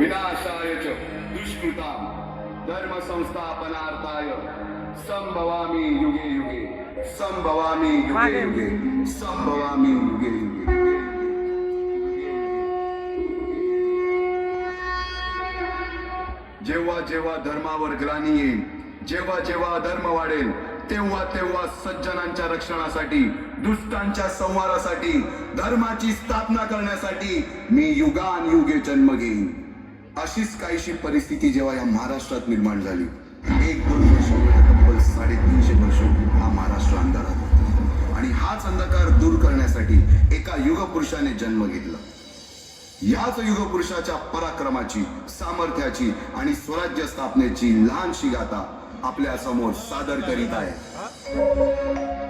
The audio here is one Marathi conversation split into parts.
विनाशाय च दुष्कृता धर्म संस्थापनार्थाय संभवामी युगे युगे। संभवामी युगे युगे। संभवामी युगे युगे। जेव्हा जेव्हा धर्मावर ग्लानी येईल जेव्हा जेव्हा धर्म वाढेल तेव्हा तेव्हा सज्जनांच्या रक्षणासाठी दुष्टांच्या संहारासाठी धर्माची स्थापना करण्यासाठी मी युगान युगे जन्म घेईन. अशीच काहीशी परिस्थिती जेव्हा या महाराष्ट्रात निर्माण झाली. एक दोन वर्ष तब्बल साडेतीनशे वर्ष हा महाराष्ट्र अंधारात होता. आणि हाच अंधकार दूर करण्यासाठी एका युगपुरुषाने जन्म घेतला. याच युगपुरुषाच्या पराक्रमाची सामर्थ्याची आणि स्वराज्य स्थापनेची लहानशी गाथा आपल्यासमोर सादर करीत आहे.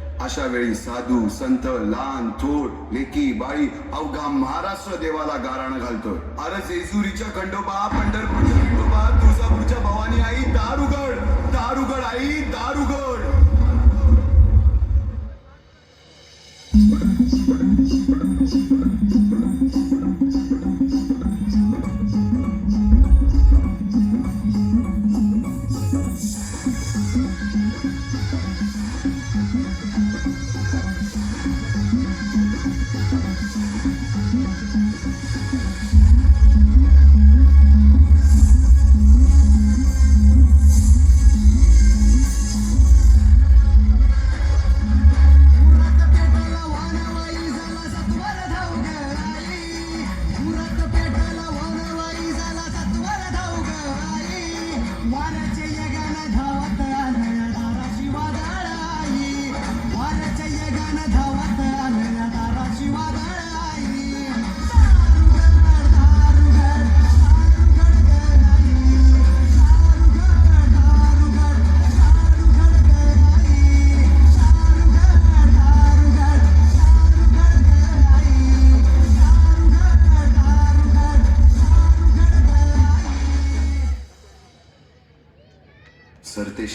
अशा वेळी साधू संत लहान थोर लेकी बाई अवघा महाराष्ट्र देवाला गाराणं घालतोय. अरे जेजुरीच्या खंडोबा पंढरपूरच्या खंडोबा तुळजापूरच्या भवानी आई दारुगड दारुगड आई दारुगड. One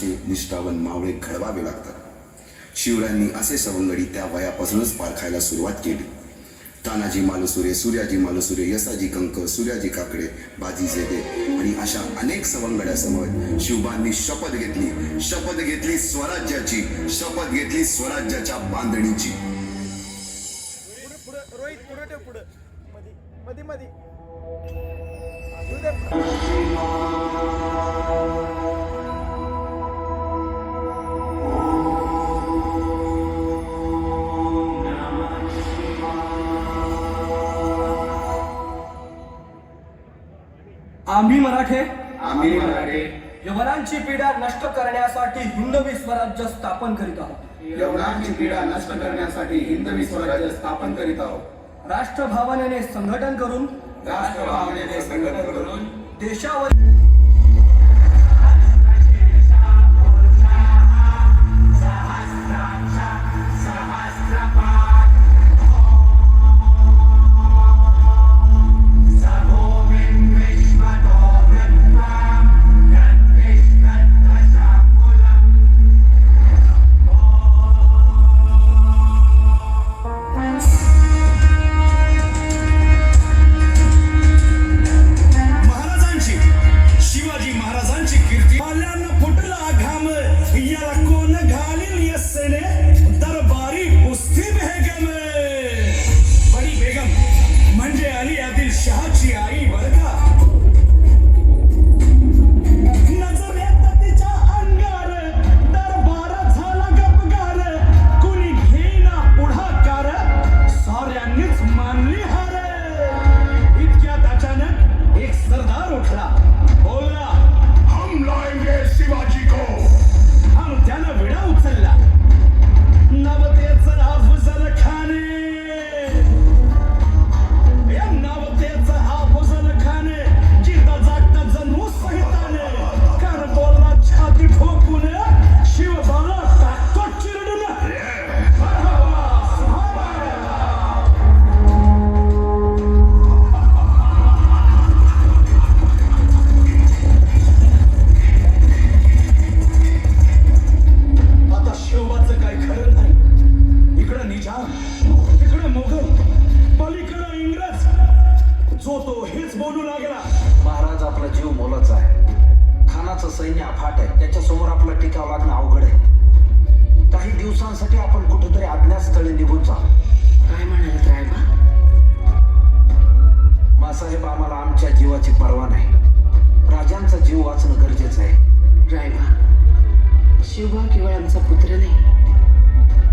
असे निष्ठावन मावळे घडवावे लागतात. शिवरायांनी असे सवंगडी त्या वयापासूनच पारखायला सुरुवात केली. तानाजी मालुसुरे सूर्याजी मालुसुरे यसाजी कंक सूर्याजी काकडे बाजी जेदे आणि अशा अनेक सवंगड्यासमोर शिवबांनी शपथ घेतली. शपथ घेतली स्वराज्याची शपथ घेतली स्वराज्याच्या बांधणीची. मधी मधी आम्ही मराठे. आम्ही मराठे. यवनांची पीडा नष्ट करण्यासाठी हिंदवी स्वराज्य स्थापन करीत आहोत. यवनांची पीडा नष्ट करण्यासाठी हिंदवी स्वराज्य स्थापन करीत आहोत. राष्ट्रभावनेने संघटन करून राष्ट्रभावनेने संघटन करून देशावर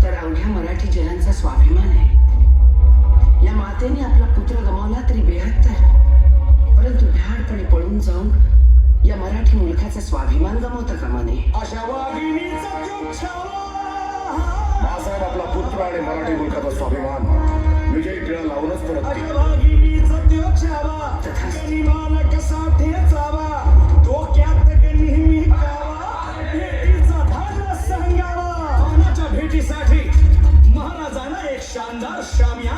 तर अवघ्या मराठी जनांचा स्वाभिमान आहे. या मातेने आपला पुत्र गमावला तरी बेहत्तर. परंतु भ्याडपणे पळून जाऊन या मराठी मुलखाचा स्वाभिमान गमावता कामा नये. अशा बाळासाहेब आपला पुत्र आणि मराठी मुलखाचा स्वाभिमान. विजयी टिळा लावूनच परत अशा महाराजांना एक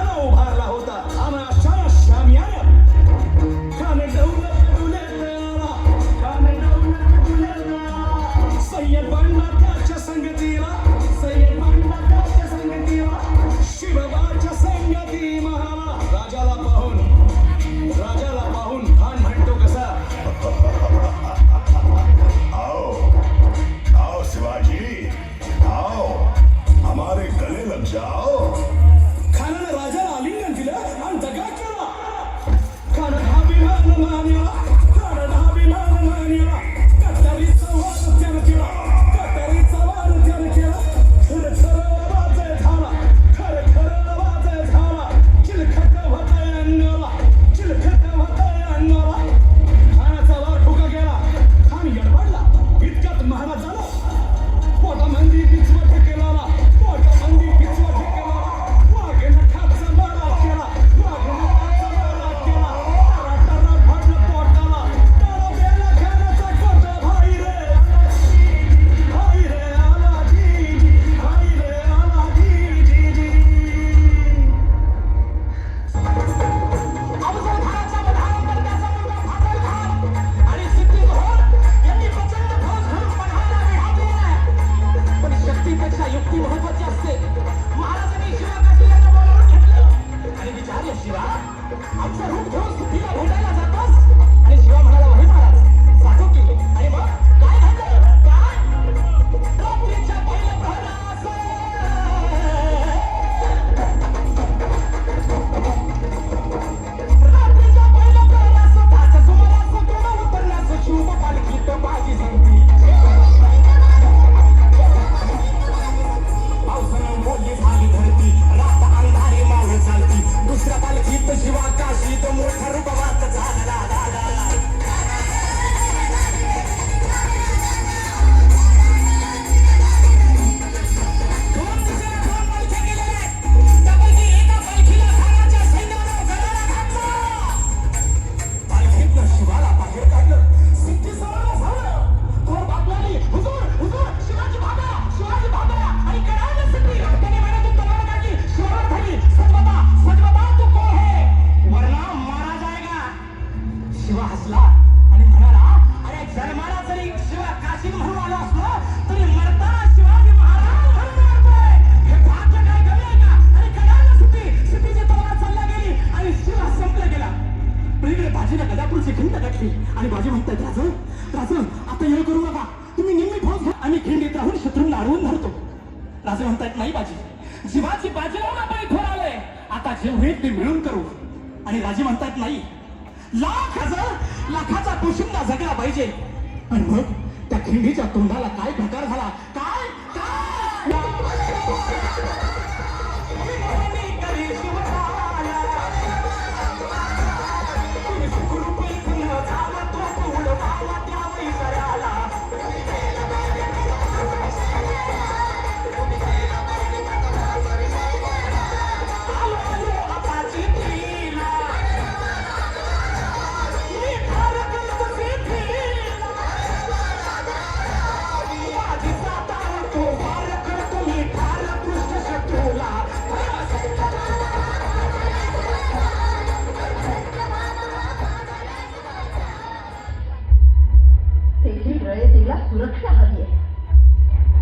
सुरक्षा हवी आहे.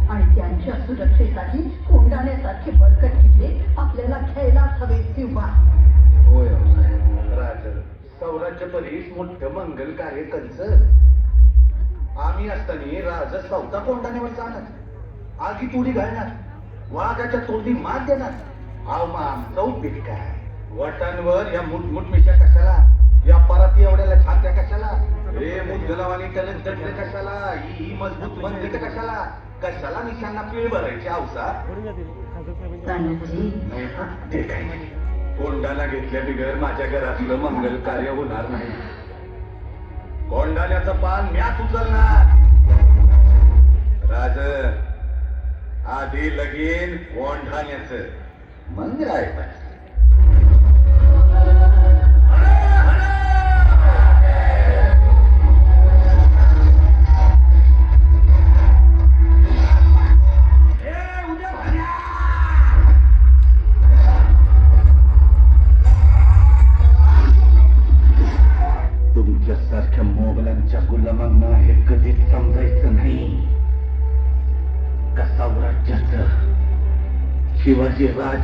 आणि त्यांच्या सुरक्षेसाठी कोंडाण्यासारखे बळकट किल्ले आपल्याला घ्यायलाच हवे किंवा होय हो, राज सौराज्यपरीस मोठं मंगल कार्य कंच आम्ही असताना राज चौथा कोंडाण्यावर जाणार. आगी तुडी घालणार. वाघाच्या तोंडी मात देणार. आव चौपीट आमचा काय? वटांवर या मुठमुठ मिशा कशाला? या पराती एवढ्याला छात्या कशाला? हे मुदगलावानी टलन दंड कशाला? ही ही मजबूत मंदिर कशाला? कशाला? निशांना पीळ भरायची आवसा तानाजी ते काय? नाही. कोंडाला घेतल्या बिगर माझ्या घरातलं मंगल कार्य होणार नाही. कोंडाण्याचं पान म्याच उचलणार. राज आधी लगीन कोंढाण्याचं. मंदिर आहे पाहिजे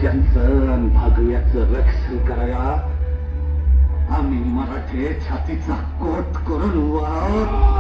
राज्यांचं भागव्याचं रक्षण करायला आम्ही मराठी छातीचा कोट करून वा